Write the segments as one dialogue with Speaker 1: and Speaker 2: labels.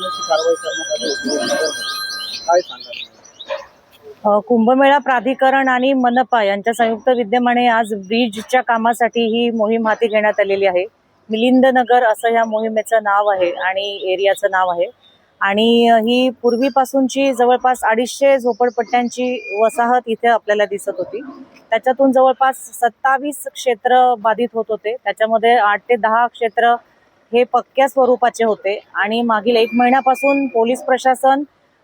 Speaker 1: झाली होती काय सांगाल?
Speaker 2: कुंभमेळा प्राधिकरण आणि मनपा यांच्या संयुक्त विद्यमाने आज ब्रिजच्या कामासाठी ही मोहीम हाती घेण्यात आलेली आहे. मिलिंद नगर असं या मोहिमेचं नाव आहे आणि एरियाचं नाव आहे. आणि ही पूर्वीपासूनची जवळपास अडीचशे झोपडपट्ट्यांची वसाहत इथे आपल्याला दिसत होती. त्याच्यातून जवळपास सत्तावीस क्षेत्र बाधित होत होते. त्याच्यामध्ये आठ ते दहा क्षेत्र हे पक्क्या स्वरूपाचे होते. आणि मागील एक महिन्यापासून पोलीस प्रशासन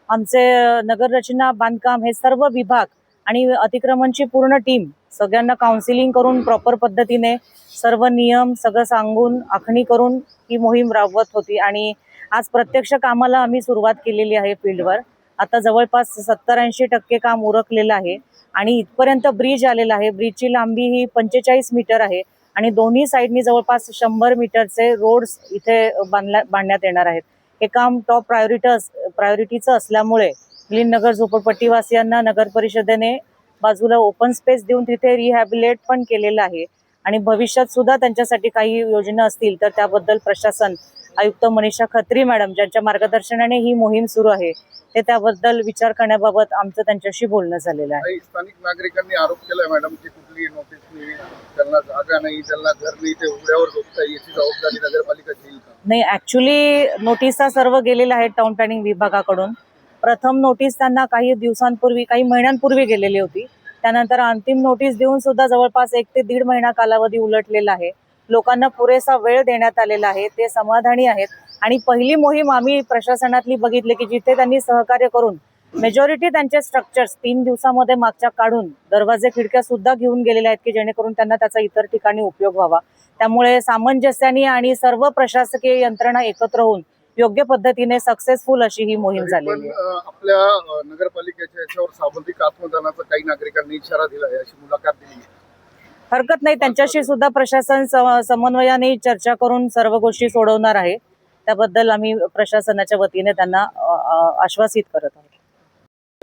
Speaker 2: आमचे नगररचना बांधकाम हे सर्व विभाग आणि अतिक्रमणची पूर्ण टीम सगळ्यांना काउन्सिलिंग करून प्रॉपर पद्धतीने सर्व नियम सगळं सांगून आखणी करून ही मोहीम राबवत होती. आणि आज प्रत्यक्ष कामाला आम्ही सुरुवात केलेली आहे फील्डवर. आता जवळपास सत्तर ऐंशी टक्के काम उरकलेलं आहे. आणि इथपर्यंत ब्रिज आलेला आहे. ब्रिजची लांबी ही पंचेचाळीस मीटर आहे. आणि दोन्ही साईडनी जवळपास शंभर मीटरचे रोड्स इथे बांधल्या बांधण्यात येणार आहेत. हे काम टॉप प्रायोरिटस प्रायोरिटीचं असल्यामुळे नगर झोपडपट्टीवासियांना नगर परिषदेने बाजूला ओपन स्पेस देऊन तिथे रिहॅबिलेट पण केलेलं आहे. आणि भविष्यात सुद्धा त्यांच्यासाठी काही योजना असतील तर त्याबद्दल प्रशासन आयुक्त मनीषा खत्री मॅडम ज्यांच्या मार्गदर्शनाने ही मोहीम सुरू आहे ते त्याबद्दल विचार करण्याबाबत आमचं त्यांच्याशी बोलणं झालेलं आहे.
Speaker 1: स्थानिक नागरिकांनी आरोप केलाय मॅडम की कुठली त्यांना जागा नाही त्यांना घर नाही ते उघड्यावर झोपता याची जबाबदारी नगरपालिका घेईल का?
Speaker 2: नाही ऍक्च्युली नोटिसा सर्व गेलेल्या आहेत टाउन प्लॅनिंग विभागाकडून. प्रथम नोटीस त्यांना काही दिवसांपूर्वी काही महिन्यांपूर्वी गेलेली होती. त्यानंतर अंतिम नोटीस देऊन सुद्धा जवळपास एक ते दीड महिना कालावधी उलटलेला आहे. लोकांना पुरेसा वेळ देण्यात आलेला आहे ते समाधानी आहेत. आणि पहिली मोहीम आम्ही प्रशासनातली बघितली की जिथे त्यांनी सहकार्य करून मेजॉरिटी त्यांचे स्ट्रक्चर्स तीन दिवसामध्ये मागच्या काढून दरवाजे खिडक्या सुद्धा घेऊन गेलेल्या आहेत की जेणेकरून त्यांना त्याचा इतर ठिकाणी उपयोग व्हावा. त्यामुळे सामंजस्याने आणि सर्व प्रशासकीय यंत्रणा एकत्र होऊन योग्य पद्धतीने सक्सेसफुल अशी ही मोहीम झालेली
Speaker 1: आपल्या नगरपालिकेच्या याच्यावर आत्मदानाचा काही नागरिकांनी इशारा दिला आहे अशी मुलाखत दिली.
Speaker 2: हरकत नाही त्यांच्याशी सुद्धा प्रशासन सम- समन्वयाने चर्चा करून सर्व गोष्टी सोडवणार आहे. त्याबद्दल आम्ही प्रशासनाच्या वतीने त्यांना आश्वासित करत आहोत.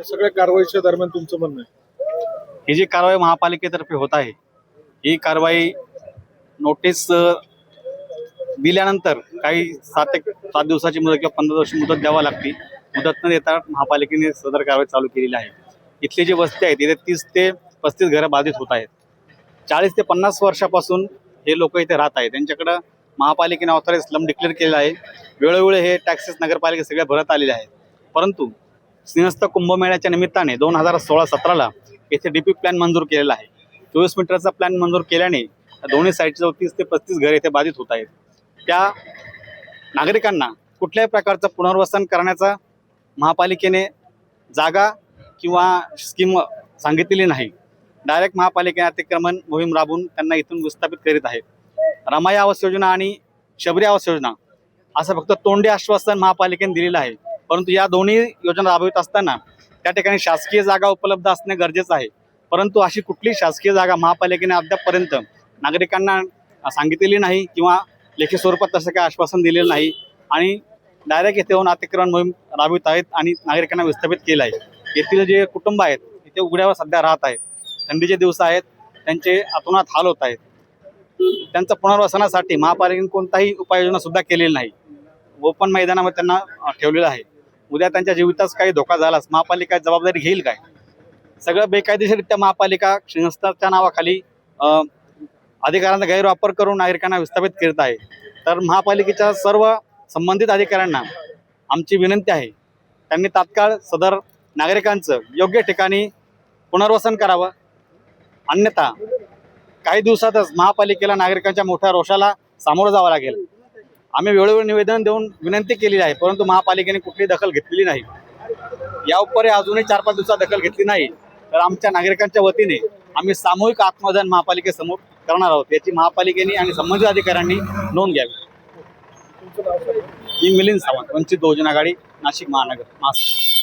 Speaker 1: या सगळ्या कारवाईच्या दरम्यान तुमचं म्हणणं आहे?
Speaker 3: ही जी कारवाई महापालिकेतर्फे होत आहे ही कारवाई नोटीस अ, दिल्यानंतर काही सात एक सात दिवसाची मुदत किंवा पंधरा दिवसाची मुदत द्यावा लागते. मुदत न देता महापालिकेने सदर कारवाई चालू केलेली आहे. इथली जी वस्ती आहे तिथे तीस ते पस्तीस घरं बाधित होत आहेत. चाळीस ते पन्नास वर्षापासून हे लोक इथे राहत आहेत. त्यांच्याकडं महापालिकेने ऑथराईज स्लम डिक्लेअर केलेला आहे. वेळोवेळी हे टॅक्सेस नगरपालिका सगळ्या भरत आलेले आहेत. परंतु सिंहस्थ कुंभमेळ्याच्या निमित्ताने दोन हजार सोळा सतराला येथे डी पी प्लॅन मंजूर केलेला आहे. चोवीस मीटरचा प्लॅन मंजूर केल्याने दोन्ही साईडच्या तीस ते पस्तीस घर येथे बाधित होत आहेत. त्या नागरिकांना कुठल्याही प्रकारचं पुनर्वसन करण्याचा महापालिकेने जागा किंवा स्कीम सांगितलेली नाही. डायरेक्ट महापालिकेने अतिक्रमण मोहीम राबवून त्यांना इथून विस्थापित करीत आहेत. रमाई आवास योजना आणि शबरी आवास योजना असं फक्त तोंडी आश्वासन महापालिकेने दिलेलं आहे. परंतु या दोन्ही योजना राबवित असताना त्या ठिकाणी शासकीय जागा उपलब्ध असणे गरजेचं आहे. परंतु अशी कुठली शासकीय जागा महापालिकेने अद्यापपर्यंत नागरिकांना सांगितलेली नाही किंवा लेखी स्वरूपात तसं काही आश्वासन दिलेलं नाही आणि डायरेक्ट येथे येऊन अतिक्रमण मोहीम राबवित आहेत आणि नागरिकांना विस्थापित केलं आहे. येथील जे कुटुंब आहेत इथे उघड्यावर सध्या राहत आहेत. थंडीचे दिवस आहेत त्यांचे अतोनात हाल होत आहेत. त्यांचं पुनर्वसनासाठी महापालिकेने कोणताही उपाययोजना सुद्धा केलेली नाही. ओपन मैदानामध्ये त्यांना ठेवलेलं आहे. उद्या त्यांच्या जीवितास काही धोका झालाच महापालिका जबाबदारी घेईल काय? सगळं बेकायदेशीररित्या महापालिका संस्थाच्या नावाखाली अधिकाऱ्यांचा अधिकारांचा गैरवापर करून नागरिकांना विस्थापित करीत आहे. तर महापालिकेच्या सर्व संबंधित अधिकाऱ्यांना आमची विनंती आहे त्यांनी तात्काळ सदर नागरिकांचं योग्य ठिकाणी पुनर्वसन करावं. अन्यथा काही दिवसातच महापालिकेला नागरिकांच्या मोठ्या रोषाला सामोरं जावं लागेल. आम्ही वेळोवेळी निवेदन देऊन विनंती केलेली आहे परंतु महापालिकेने कुठलीही दखल घेतलेली नाही. या उपरी अजूनही चार पाच दिवसात दखल घेतली नाही. तर आमच्या नागरिकांच्या वतीने आम्ही सामूहिक आत्मदान महापालिकेसमोर करणार आहोत याची महापालिकेने आणि संबंधित अधिकाऱ्यांनी नोंद घ्यावी. मी मिलिंद सावंत वंचित बहुजन आघाडी नाशिक महानगर. मास्क